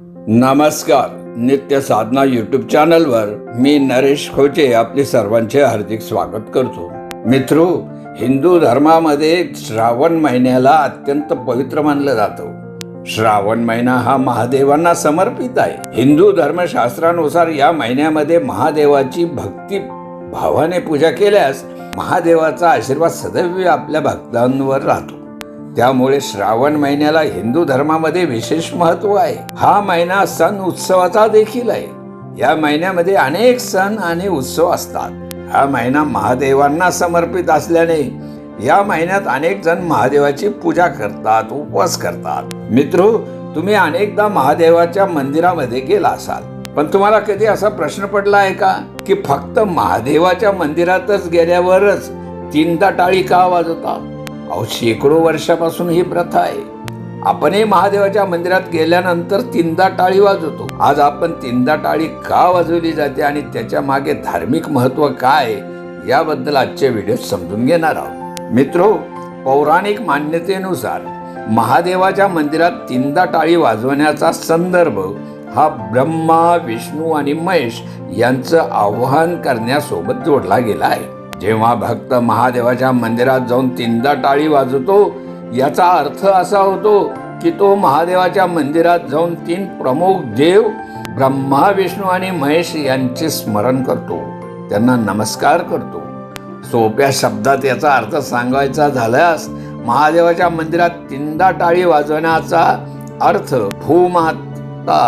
नमस्कार नित्य साधना यूट्यूब चॅनलवर मी नरेश खोचे आपले सर्वांचे हार्दिक स्वागत करतो. मित्रो हिंदू धर्मामध्ये श्रावण महिन्याला अत्यंत पवित्र मानलं जातं. श्रावण महिना हा महादेवांना समर्पित आहे. हिंदू धर्मशास्त्रानुसार या महिन्यामध्ये महादेवाची भक्ती भावाने पूजा केल्यास महादेवाचा आशीर्वाद सदैव आपल्या भक्तांवर राहतो. त्यामुळे श्रावण महिन्याला हिंदू धर्मामध्ये विशेष महत्त्व आहे. हा महिना सण उत्सवाचा देखील आहे. या महिन्यामध्ये अनेक सण आणि उत्सव असतात. हा महिना महादेवांना समर्पित असल्याने या महिन्यात अनेक जण महादेवाची पूजा करतात उपवास करतात. मित्रो तुम्ही अनेकदा महादेवाच्या मंदिरामध्ये गेला असाल. पण तुम्हाला कधी असा प्रश्न पडला आहे का? की फक्त महादेवाच्या मंदिरातच गेल्यावरच तीनदा टाळी का वाजवतात? अहो शेकडो वर्षापासून ही प्रथा आहे. आपणही महादेवाच्या मंदिरात गेल्यानंतर तीनदा टाळी वाजवतो. आज आपण तीनदा टाळी का वाजवली जाते आणि त्याच्यामागे धार्मिक महत्त्व काय याबद्दल आजच्या व्हिडिओ समजून घेणार आहोत. मित्रो पौराणिक मान्यतेनुसार महादेवाच्या मंदिरात तीनदा टाळी वाजवण्याचा संदर्भ हा ब्रह्मा विष्णू आणि महेश यांचं आवाहन करण्यासोबत जोडला गेला आहे. जेव्हा भक्त महादेवाच्या मंदिरात जाऊन तीनदा टाळी वाजवतो याचा अर्थ असा होतो की तो महादेवाच्या मंदिरात जाऊन तीन प्रमुख देव ब्रह्मा विष्णू आणि महेश यांचे स्मरण करतो. त्यांना नमस्कार करतो. सोप्या शब्दात याचा अर्थ सांगायचा झाल्यास महादेवाच्या मंदिरात तीनदा टाळी वाजवण्याचा अर्थ भूमाता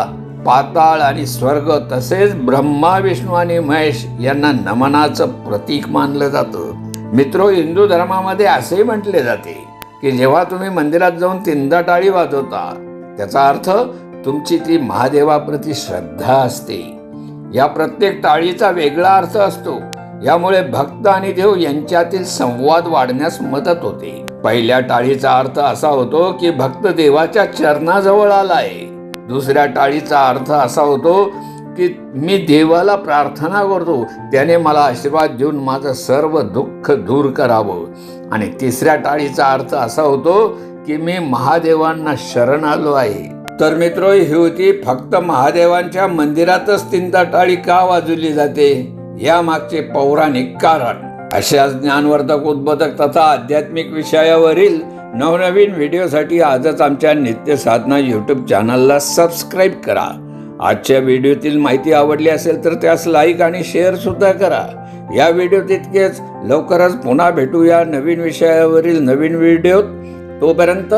पाताळ आणि स्वर्ग तसेच ब्रह्मा विष्णू आणि महेश यांना नमनाचं प्रतीक मानलं जातं. मित्रो हिंदू धर्मामध्ये असे म्हटले जाते की जेव्हा तुम्ही मंदिरात जाऊन तीनदा टाळी वाजवता त्याचा अर्थ तुमची ती महादेवाप्रती श्रद्धा असते. या प्रत्येक टाळीचा वेगळा अर्थ असतो. यामुळे भक्त आणि देव यांच्यातील संवाद वाढण्यास मदत होते. पहिल्या टाळीचा अर्थ असा होतो की भक्त देवाच्या चरणाजवळ आहे. दुसऱ्या टाळीचा अर्थ असा होतो की मी देवाला प्रार्थना करतो. त्याने मला आशीर्वाद देऊन माझं सर्व दुःख दूर करावं. आणि तिसऱ्या टाळीचा अर्थ असा होतो की मी महादेवांना शरण आलो आहे. तर मित्र ही होती फक्त महादेवांच्या मंदिरातच तीनदा टाळी का वाजवली जाते? या मागचे पौराणिक कारण. अशा ज्ञानवर्धक उद्बोधक तथा आध्यात्मिक विषयावरील नवनवीन व्हिडिओसाठी आजच आमच्या नित्य साधना यूट्यूब चॅनलला सबस्क्राईब करा. आजच्या व्हिडिओतील माहिती आवडली असेल तर त्यास लाईक आणि शेअर सुद्धा करा. या व्हिडिओ तितकेच. लवकरच पुन्हा भेटूया नवीन विषयावरील नवीन व्हिडिओत. तोपर्यंत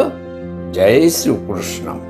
जय श्रीकृष्ण.